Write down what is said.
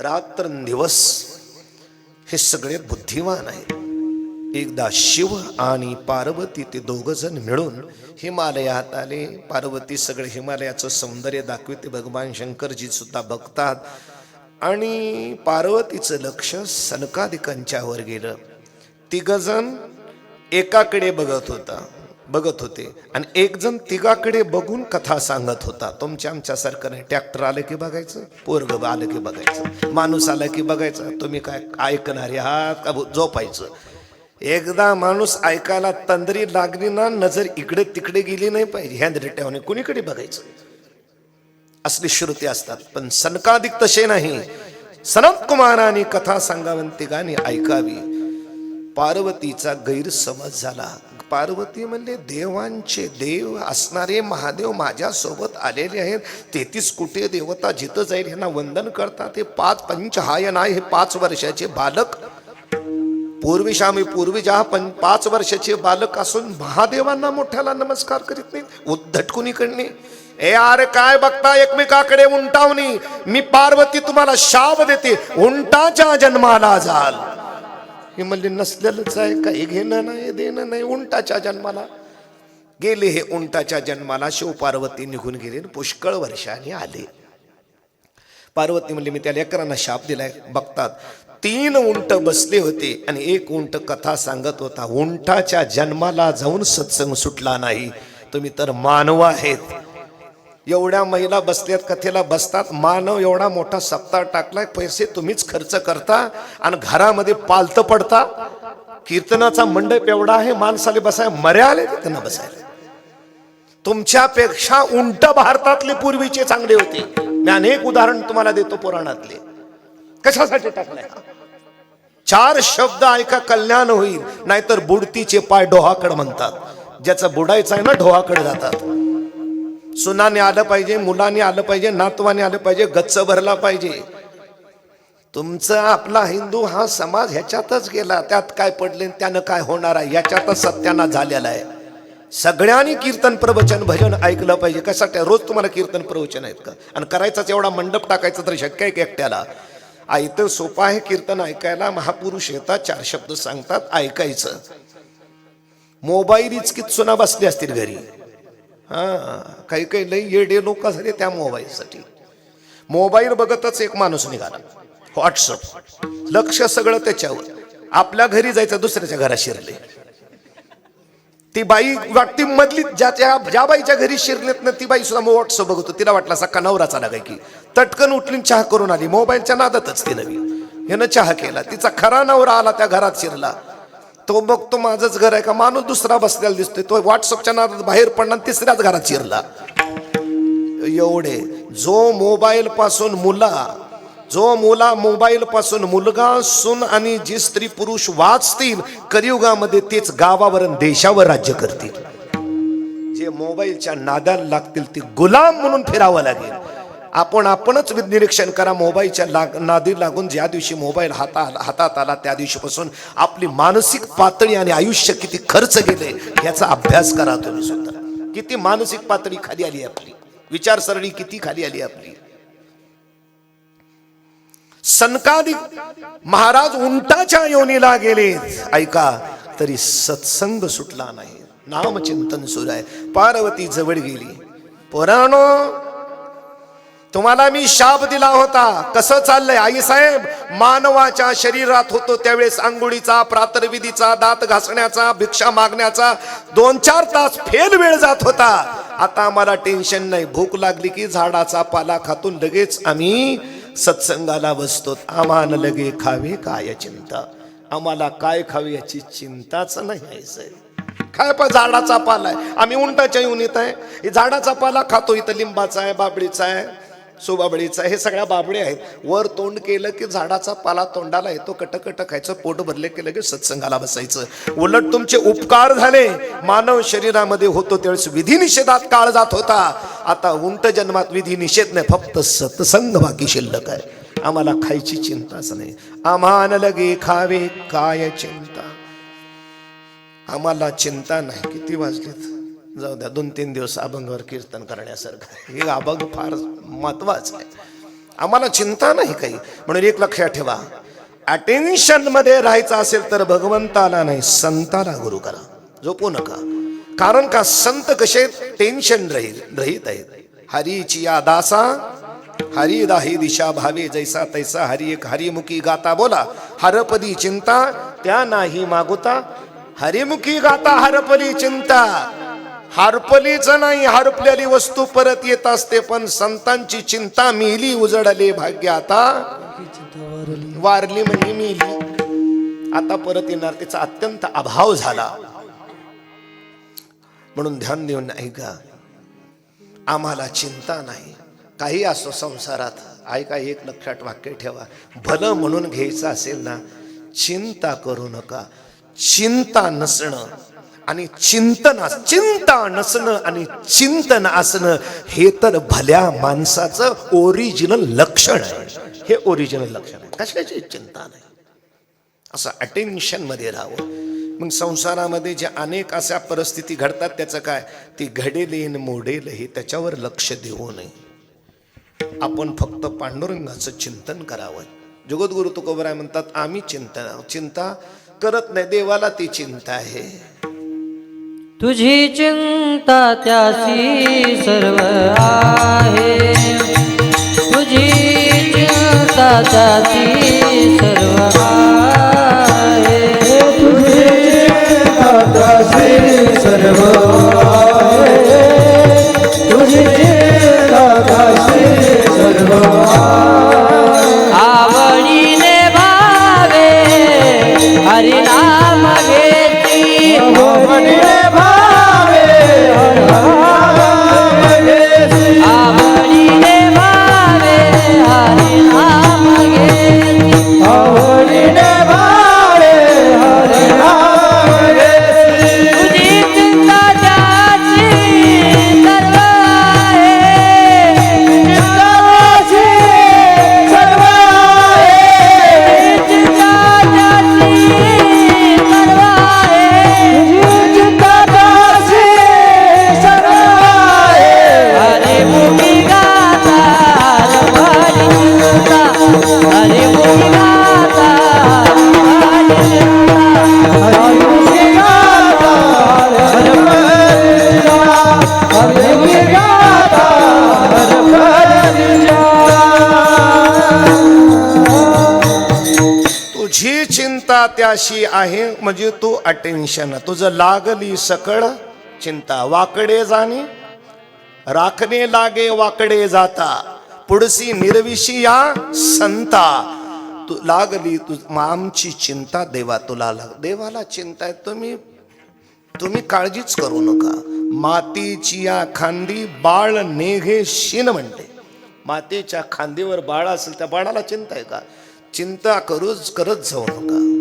रात्रंदिवस हे सगळे बुद्धिमान आहेत. एकदा शिव आणि पार्वती ते दोघ जण मिळून हिमालयात आले. पार्वती सगळे हिमालयाचं सौंदर्य दाखविते. भगवान शंकरजी सुद्धा बघतात. आणि पार्वतीचं लक्ष सनकादिकांच्यावर गेलं. तिघजण एकाकडे बघत होता. बघत होते. आणि एक जण तिघाकडे बघून कथा सांगत होता. तुमच्या आमच्यासारखं नाही. ट्रॅक्टर आलं की बघायचं पोरग आलं की बघायचं. माणूस आला की बघायचं. तुम्ही काय ऐकणारे आहात का झोपायचं एकदा माणूस ऐकायला तंद्री लागली ना नजर इकडे तिकडे गेली नाही पाहिजे. ह्या कुणीकडे बघायचं? असली श्रुती असतात. पण सनकादिक तसे नाही. सनत कुमाराने कथा सांगावं तिघांनी ऐकावी. पार्वतीचा गैरसमज झाला. पार्वती म्हणले देवांचे देव असणारे महादेव माझ्यासोबत आलेले आहेत. तेहतीस कुठे देवता जिथं जाईल यांना वंदन करतात. हे पाच पंचहायन आहे हे पाच वर्षाचे बालक. पूर्वीशा शामी पूर्वीजा पण पाच वर्षाचे बालक असून महादेवांना मोठ्याला नमस्कार करीत नाही करणे ए अरे काय बघता एकमेकाकडे उंटावणी? मी पार्वती तुम्हाला शाप देते. उंटाच्या जन्माला जाल. हे म्हणजे नसलेलंच आहे काही घेणं नाही देणं नाही उंटाच्या जन्माला. गेले हे उंटाच्या जन्माला शिवपार्वती निघून गेले पुष्कळ वर्षाने आले. पार्वती म्हणजे मी त्या लेकरांना शाप दिलाय. बघतात तीन उंट बसले होते आणि एक उंट कथा सांगत होता उंटाच्या जन्माला जाऊन सत्संग सुटला नाही. तुम्ही तर मानव आहेत. एवढ्या महिला बसल्यात कथेला बसतात. मानव एवढा मोठा सप्ताह टाकलाय पैसे तुम्हीच खर्च करता आणि घरामध्ये पालत पडता. कीर्तनाचा मंडप एवढा आहे माणसाले बसाय मर्या आले त्यांना बसायला. तुमच्यापेक्षा उंट भारतातले पूर्वीचे चांगले होते. मी अनेक उदाहरण तुम्हाला देतो पुराणातले. कशासाठी टाकलाय? चार शब्द ऐका कल्याण होईल. नाहीतर बुडतीचे पाय डोहाकड म्हणतात. ज्याचं बुडायचं आहे ना डोहाकडे जातात. सुनाने आलं पाहिजे मुलाने आलं पाहिजे नातवाने आलं पाहिजे गच्च भरला पाहिजे. तुमचा आपला हिंदू हा समाज ह्याच्यातच गेला त्यात काय पडले आणि त्यानं काय होणार आहे याच्यातच सत्याना झालेला आहे. सगळ्यांनी कीर्तन प्रवचन भजन ऐकलं पाहिजे. कशासाठी? रोज तुम्हाला कीर्तन प्रवचन आहेत का? आणि करायचाच एवढा मंडप टाकायचा तर शक्य आहे का एकट्याला? आयतं सोपं आहे कीर्तन ऐकायला. महापुरुष येतात चार शब्द सांगतात ऐकायचं. मोबाईल इचकीत सुना बसली असतील घरी. हा काही काही लई येडे लोक झाले त्या मोबाईलसाठी. मोबाईल बघतच एक माणूस निघाला. व्हॉट्सअप लक्ष सगळं त्याच्यावर. आपल्या घरी जायचं दुसऱ्याच्या घरात शिरले. ती बाई वाटती मधली ज्याच्या ज्या बाईच्या घरी शिरलेत ना ती बाई सुद्धा व्हॉट्सअप बघतो. तिला वाटला सका चाला काय की. तटकन उठली चहा करून आली. मोबाईलच्या नादातच ती नवी. यानं चहा केला. तिचा खरा नवरा आला त्या घरात शिरला. तो बघतो माझंच घर आहे का? माणूस दुसरा बसलेला दिसतोय. तो व्हॉट्सअपच्या नादात बाहेर पडणार तिसऱ्याच घरात शिरला. एवढे. जो मोबाईल पासून मुला जो मुला मोबाईल पासून मुलगा सुन आणि जी स्त्री पुरुष वाचतील कलियुगामध्ये तेच गावावर देशावर राज्य करतील. जे मोबाईलच्या नादाला लागतील ते गुलाम म्हणून फिरावं लागेल. आपण आपणच निरीक्षण करा. मोबाईलच्या लाग नादी लागून ज्या दिवशी मोबाईल हाता हातात आला त्या दिवशीपासून आपली मानसिक पातळी आणि आयुष्य किती खर्च गेले याचा अभ्यास करा तुम्ही सुद्धा. किती मानसिक पातळी खाली आली आपली? विचारसरणी किती खाली आली आपली? सनकादी महाराज उंटाच्या योनीला गेले. ऐका तरी सत्संग सुटला नाही. नामचिंतन सुरू आहे. पार्वती जवळ गेली. पुराणो तुम्हाला मी शाप दिला होता. कसं चाललंय? आई साहेब मानवाच्या शरीरात होतो त्यावेळेस आंघोळीचा प्रातर्विधीचा दात घासण्याचा भिक्षा मागण्याचा. दोन चार तास फेल वेळ जात होता. आता आम्हाला टेन्शन नाही. भूक लागली की झाडाचा पाला खातून लगेच आम्ही सत्संगाला बसतो. आम्हाला लगे खावे काय चिंता? आम्हाला काय खावे याची चिंताच नाही आहे साहेब. काय पण झाडाचा पाला आहे. आम्ही उंटाच्या येऊन येत आहे. झाडाचा पाला खातो इथं लिंबाचा आहे बाबळीचा आहे. सुबाबळीचा हे सगळ्या बाबळे आहेत. वर तोंड केलं की झाडाचा पाला तोंडाला येतो कटकट खायचं पोट भरले की लगेच सत्संगाला बसायचं. उलट तुमचे उपकार झाले. मानव शरीरामध्ये होतो त्यावेळेस विधी निषेधात काळ जात होता. आता उंट जन्मात विधी निषेध नाही फक्त सत्संग बाकी शिल्लक आहे. आम्हाला खायची चिंताच नाही. आम्हान लगे खावे काय चिंता? आम्हाला चिंता नाही. किती वाजलीत? जाऊ द्या दोन तीन दिवस अभंगवर कीर्तन करण्यासारखं. हे अभंग फार महत्वाचं आहे. आम्हाला चिंता नाही काही. म्हणून एक लक्षात ठेवा. अटेन्शनमध्ये राहायचं असेल तर भगवंताला नाही संताला गुरु करा. झोपू नका. कारण का संत कसे टेन्शन रहित रहित आहेत. हरीची या दासा हरी दाही दिशा भावे जैसा तैसा हरी एक हरिमुखी गाता बोला. हरपदी चिंता त्या नाही मागुता. हरिमुखी गाता हरपदी चिंता. हरपलीच नाही हरपलेली वस्तू परत येत असते पण संतांची चिंता मिली उजडले भाग्य आता. वारली म्हणजे मिली. आता परत येणार तिचा अत्यंत अभाव झाला. म्हणून ध्यान देऊन ऐका. आम्हाला चिंता नाही. काही असो संसारात. ऐका एक लक्षात वाक्य ठेवा. भलं म्हणून घ्यायचं असेल ना चिंता करू नका. चिंता नसणं. आणि चिंतन चिंता नसणं आणि चिंतन असणं हे तर भल्या माणसाचं ओरिजिनल लक्षण आहे. हे ओरिजिनल लक्षण आहे. कशाची चिंता नाही. असं अटेन्शनमध्ये राहावं. मग संसारामध्ये जे अनेक अशा परिस्थिती घडतात त्याचं काय? ती घडेल मोडेल हे त्याच्यावर लक्ष देऊ नये. आपण फक्त पांडुरंगाचं चिंतन करावं. जगद्गुरु तुकोबराय म्हणतात आम्ही चिंतन चिंता करत नाही. देवाला ती चिंता आहे. तुझी चिंता त्यासी सर्व आहे. तुझी चिंता त्यासी सर्व आहे. तुझी चिंता त्याशी आहे म्हणजे तू अटेन्शन तुझं लागली सकळ चिंता. वाकडे जाणे राखणे लागे वाकडे जाता. पुढसी निर्विशी या संता. तू लागली तुझ आमची चिंता देवा तुला लाग देवाला चिंता आहे. तुम्ही तुम्ही काळजीच करू नका. मातीची या खांदी बाळ नेघे शिन म्हणते. मातीच्या खांदीवर बाळ असेल त्या बाळाला चिंता आहे का? चिंता करूच करत जाऊ नका.